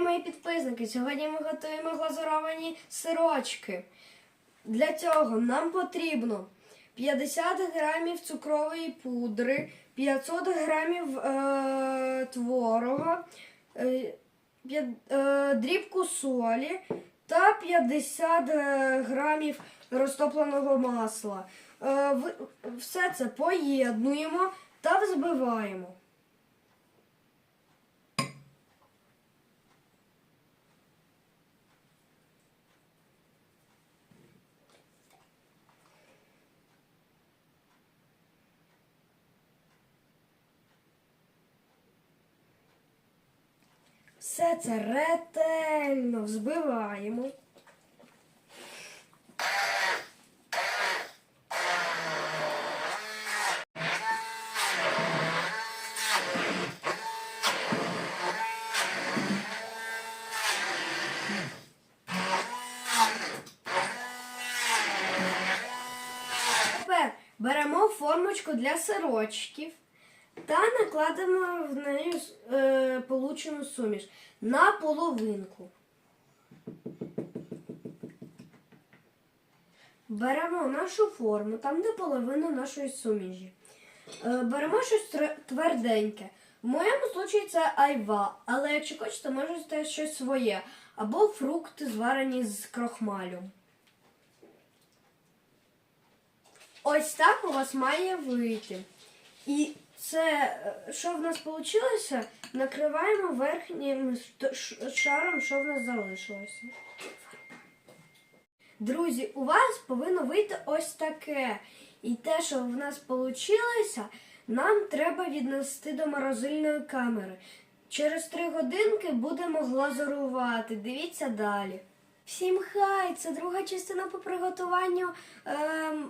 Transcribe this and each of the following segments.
мої підписники! Сьогодні ми готуємо глазуровані сирочки. Для цього нам потрібно 50 грамів цукрової пудри, 500 грамів е, творога, е, е, дрібку солі та 50 е, грамів розтопленого масла. Е, все це поєднуємо та взбиваємо. Все це ретельно взбиваємо. Тепер беремо формочку для сирочків та накладемо в неї е, получену суміш на половинку. Беремо нашу форму, там де половина нашої суміші. Е, беремо щось тверденьке. В моєму случаї це айва, але якщо хочете, можете щось своє. Або фрукти, зварені з крохмалю. Ось так у вас має вийти. І це, е, що в нас вийшло, накриваємо верхнім шаром, що в нас залишилося. Друзі, у вас повинно вийти ось таке. І те, що в нас вийшло, нам треба віднести до морозильної камери. Через три годинки будемо глазурувати. Дивіться далі. Всім хай! Це друга частина по приготуванню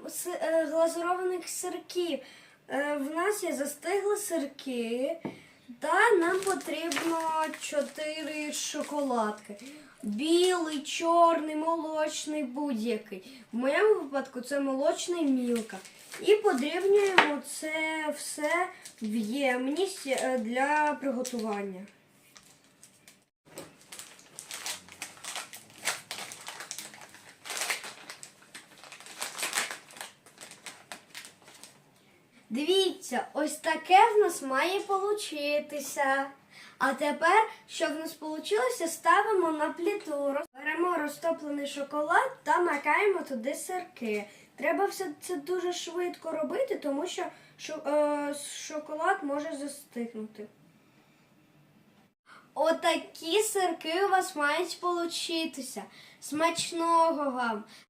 си- е, глазурованих сирків. Е, в нас є застигли сирки, та нам потрібно чотири шоколадки. Білий, чорний, молочний, будь-який. В моєму випадку це молочний мілка. І подрібнюємо це все в ємність е, для приготування. Дивіться, ось таке в нас має получитися. А тепер, що в нас вийшло, ставимо на пліту. Беремо розтоплений шоколад та макаємо туди сирки. Треба все це дуже швидко робити, тому що е, шоколад може застигнути. Отакі сирки у вас мають получитися. Смачного вам!